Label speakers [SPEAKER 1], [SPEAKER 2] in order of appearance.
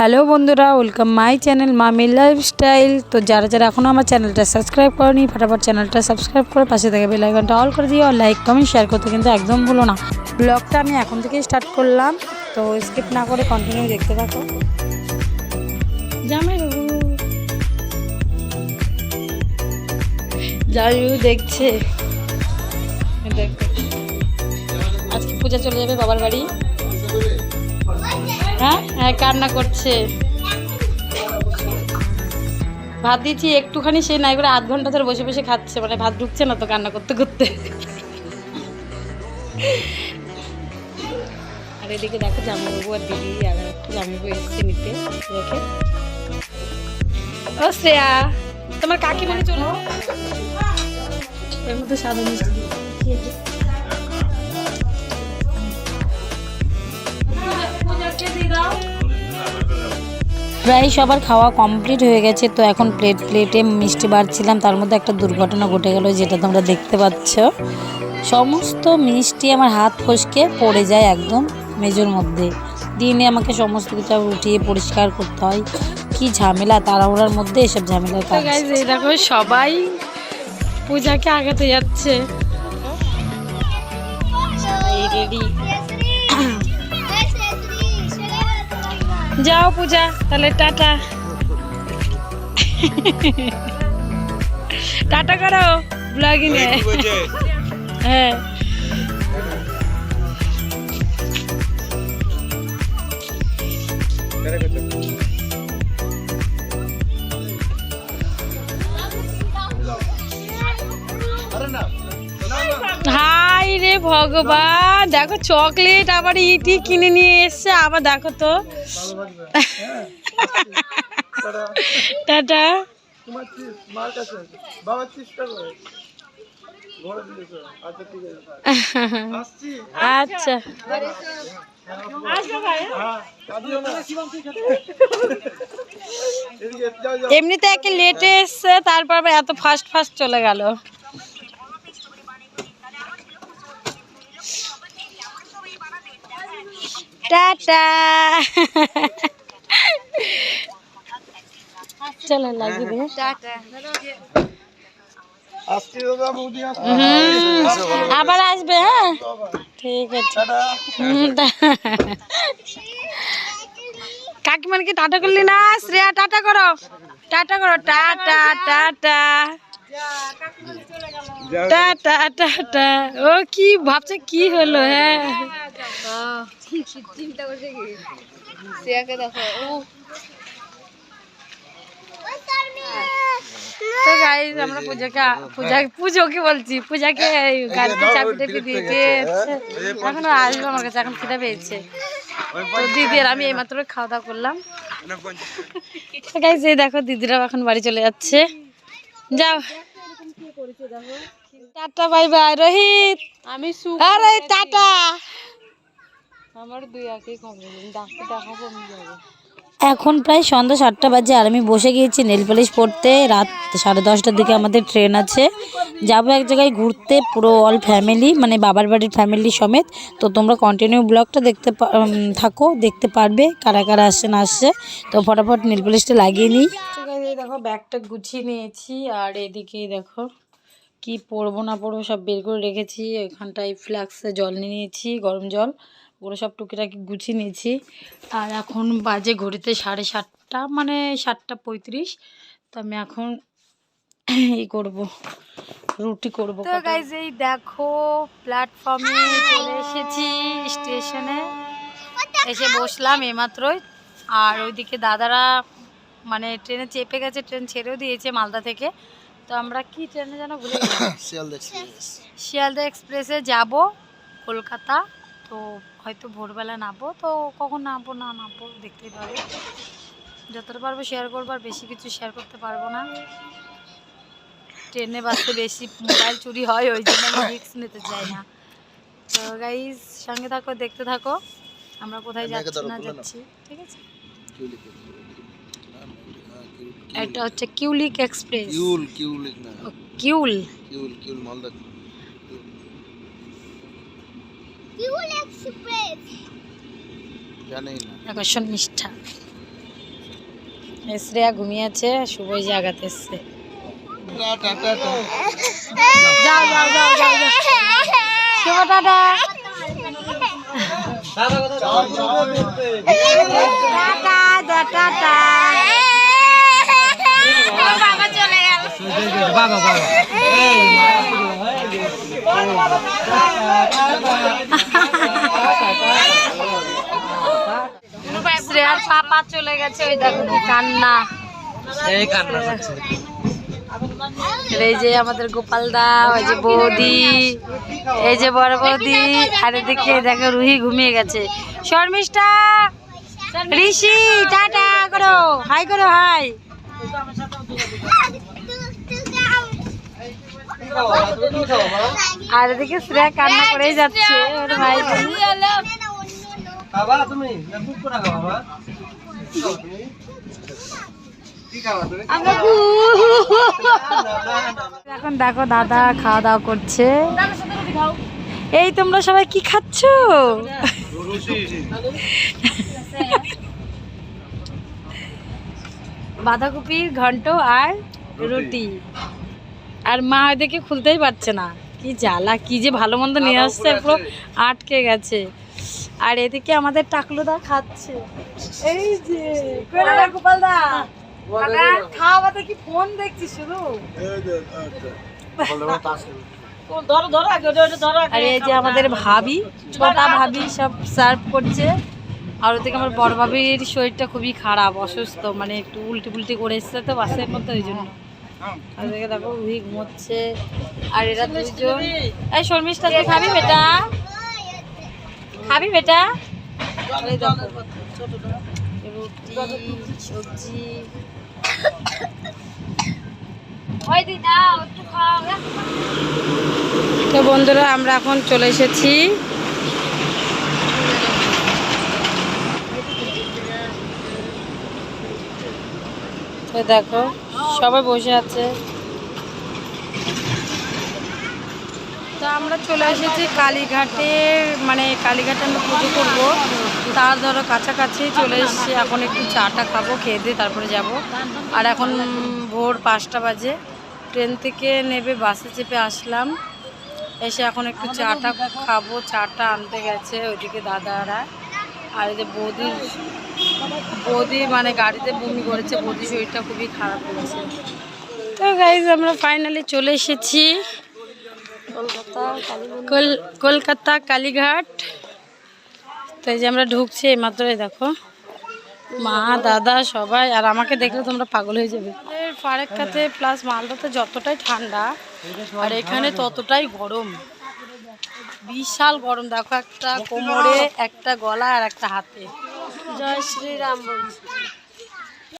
[SPEAKER 1] Hello বন্ধুরা, welcome my channel Mami lifestyle. তো যারা যারা এখনও আমার চ্যানেলটা সাবস্ক্রাইব করেনি, ফটাফট চ্যানেলটা সাবস্ক্রাইব করে পাশে থেকে বেল আইকনটা অল করে দিও। আর লাইক, কমেন্ট, শেয়ার করতে কিন্তু একদম ভুলো না। ব্লগটা আমি এখন থেকেই স্টার্ট করলাম, তো স্কিপ না করে কন্টিনিউ দেখতে থাকো। জামাই বাবু। জামাই দেখছে। দেখো আজকে পূজা চলে যাবে বাবার বাড়ি। হ্যাঁ হ্যাঁ কান্না করছে। ভাত দিয়েছি, একটুখানি সে নাই করে আধ ঘণ্টা ধরে বসে বসে খাচ্ছে মানে ভাত ঢুকছে না তো কান্না করতে করতে। আর এদিকে দেখো জামাইবাবু আর দিদি আর জামাইবাবু এসছে নিতে রেখে ও শ্রেয়া, তোমার কাকিমণি চলো। এর মধ্যে সাদা মিষ্টি প্রায় সবার খাওয়া কমপ্লিট হয়ে গেছে তো এখন প্লেট প্লেটে মিষ্টি বাড়ছিলাম তার মধ্যে একটা দুর্ঘটনা ঘটে গেল যেটা তোমরা দেখতে পাচ্ছ। সমস্ত মিষ্টি আমার হাত ফসকে পড়ে যায় একদম মেজোর মধ্যে। দিনে আমাকে সমস্ত কিছু উঠিয়ে পরিষ্কার করতে হয়। কি ঝামেলা তাড়াহুড়ার মধ্যে এসব ঝামেলা দেখো সবাই পূজাকে আগাতে যাচ্ছে। রেডি যাও পূজা তাহলে টাটা। টাটা করো ব্লগিং এ। হ্যাঁ। হাই রে ভগবান দেখো চকলেট আবার ইটি কিনে নিয়ে এসছে আবার দেখো তো। টাটা।
[SPEAKER 2] ঘরে দিয়েছ আচ্ছা
[SPEAKER 1] আচ্ছা।
[SPEAKER 2] হ্যাঁ যাও
[SPEAKER 1] এমনিতে একে লেটে এসছে তারপর এত ফাস্ট ফাস্ট চলে গেল। টাটা। চলো দে হুম, আবার আসবে হ্যাঁ? ঠিক আছে। কাকিমানকে টাটা করলি না? শ্রেয়া টাটা করো। টাটা করো। Tata tata. টাটা টাটা ও কি ভাবছে কি হলো হ্যাঁ? তো গাইজ আমরা পূজাকে পূজা পুজোকে বলছি পূজাকে গাড়িতে চাপি টাপি দিয়েছে। এখনও আসবে আমার কাছে এখন খিদে পেয়েছে। তো দিদি আর আমি এইমাত্র খাওয়া দাওয়া করলাম। তো এই দেখো দিদিরাও এখন বাড়ি চলে যাচ্ছে। যাও। Tata bye bye Rohit. আমি আরে টাটা। আমার দুই একই খবর ডাক্তার দেখাবো আমি যাব। এখন প্রায় সন্ধ্যা সাতটা বাজে আর আমি বসে গিয়েছি নেল পলিশ পড়তে রাত সাড়ে দশটার দিকে আমাদের ট্রেন আছে। যাব এক জায়গায় ঘুরতে পুরো অল ফ্যামিলি মানে বাবার বাড়ির ফ্যামিলি সমেত। তো তোমরা কন্টিনিউ ব্লগটা দেখতে পা- থাকো দেখতে পারবে কারা কারা আসছে না আসছে। তো ফটাফট নেল পলিশটা লাগিয়ে নিই। দেখো ব্যাগটা গুছিয়ে নিয়েছি। আর এদিকে দেখো কি পরবো না পরবো সব বের করে রেখেছি। এখানটায় ফ্লাক্সে জল নিয়ে নিয়েছি গরম জল। ওগুলো সব টুকিটাকি গুছিয়ে নিয়েছি। আর এখন বাজে ঘড়িতে সাড়ে সাতটা মানে সাতটা পঁয়ত্রিশ। তো আমি এখন এই করব রুটি করব তো গাইজ এই দেখো প্ল্যাটফর্মে চলে এসেছি স্টেশনে এসে বসলাম এইমাত্রই। আর ওইদিকে দাদারা মানে ট্রেনে চেপে গেছে ট্রেন ছেড়েও দিয়েছে মালদা থেকে। তো আমরা কি ট্রেনে যেন ভুলে শিয়ালদা এক্সপ্রেসে যাব কলকাতা। তো হয়তো ভোরবেলা নামবো। তো কখন নামবো না নামবো দেখতেই পাবে। যতটা পারব শেয়ার করব আর বেশি কিছু শেয়ার করতে পারব না। ট্রেনে বাসতে বেশি মোবাইল চুরি হয় ওই জন্য আমি রিস্ক নিতে চাই না। তো গাইজ সঙ্গে থাকো দেখতে থাকো। আমরা কোথায় যাচ্ছি না যাচ্ছি ঠিক আছে? এটা হচ্ছে কিউলিক এক্সপ্রেস।
[SPEAKER 2] কিউল কিউল না।
[SPEAKER 1] কিউল।
[SPEAKER 2] কিউল কিউল মালদা জানেই না।
[SPEAKER 1] আকর্ষণ নিষ্ঠা শ্রেয়া ঘুমিয়েছে শুভই জাগাতে এসছে। যাও যাও যাও যাও যাও। শুভ টাটা টাটা টাটা বাবা চলে গেল
[SPEAKER 2] বাবা বাবা
[SPEAKER 1] শ্রেয়ার পাপা চলে গেছে ওই দেখো কান্না।
[SPEAKER 2] এই কান্না
[SPEAKER 1] এই যে আমাদের গোপাল দা ওই যে বৌদি এই যে বড় বৌদি আর এদিকে দেখো রুহি ঘুমিয়ে গেছে। শর্মিষ্ঠা ঋষি টাটা করো হাই করো হাই। আর এদিকে শ্রেয়া কান্না করেই যাচ্ছে ওর ভাই
[SPEAKER 2] তুমি
[SPEAKER 1] এখন দেখো দাদা খাওয়া দাওয়া করছে। এই তোমরা সবাই কি খাচ্ছ? বাঁধাকপির ঘন্ট আর রুটি। আর মা ওদেরকে খুলতেই পারছে না। কি জ্বালা কি যে ভালো মন্দ নিয়ে আসছে পুরো আটকে গেছে। আর এদিকে আমাদের টাকলুদা খাচ্ছে। এই যে গোপাল দা খাওয়া কি ফোন দেখছি শুধু? আর এই যে আমাদের ভাবি ছোটা ভাবি। সব সার্ভ করছে। আর ওদিকে আমার বড় ভাবির শরীরটা খুবই খারাপ অসুস্থ মানে একটু উল্টি পুল্টি করে এসছে তো বাসের মধ্যে ওই জন্য। আর ওদিকে দেখো রুহি ঘুমোচ্ছে আর এরা দুজন এই শর্মিষ্ঠা তুই খাবি বেটা? খাবি বেটা? রুটি সবজি তো বন্ধুরা আমরা এখন চলে এসেছি। তো দেখো। সবাই বসে আছে। তো আমরা চলে এসেছি কালীঘাটের মানে কালীঘাটে আমরা পুজো করব। তার ধরো কাছাকাছি চলে এসেছি এখন একটু চাটা খাব খেয়ে দিয়ে তারপরে যাব। আর এখন ভোর পাঁচটা বাজে। ট্রেন থেকে নেবে বাসে চেপে আসলাম। এসে এখন একটু চাটা খাব চাটা আনতে গেছে ওইদিকে দাদারা। আর এই যে বৌদির বৌদি মানে গাড়িতে বমি করেছে বৌদি শরীরটা খুবই খারাপ হয়েছে। তো গাইজ আমরা ফাইনালি চলে এসেছি। কল- কলকাতা কালীঘাট। তো এই যে আমরা ঢুকছি এইমাত্রই দেখো। মা দাদা সবাই আর আমাকে দেখলে তোমরা পাগল হয়ে যাবে। ফারেক্কাতে প্লাস মালদাতে যতটাই ঠান্ডা আর এখানে ততটাই গরম। বিশাল গরম দেখো একটা কোমরে একটা গলা আর একটা হাতে। জয় শ্রীরাম বলছি।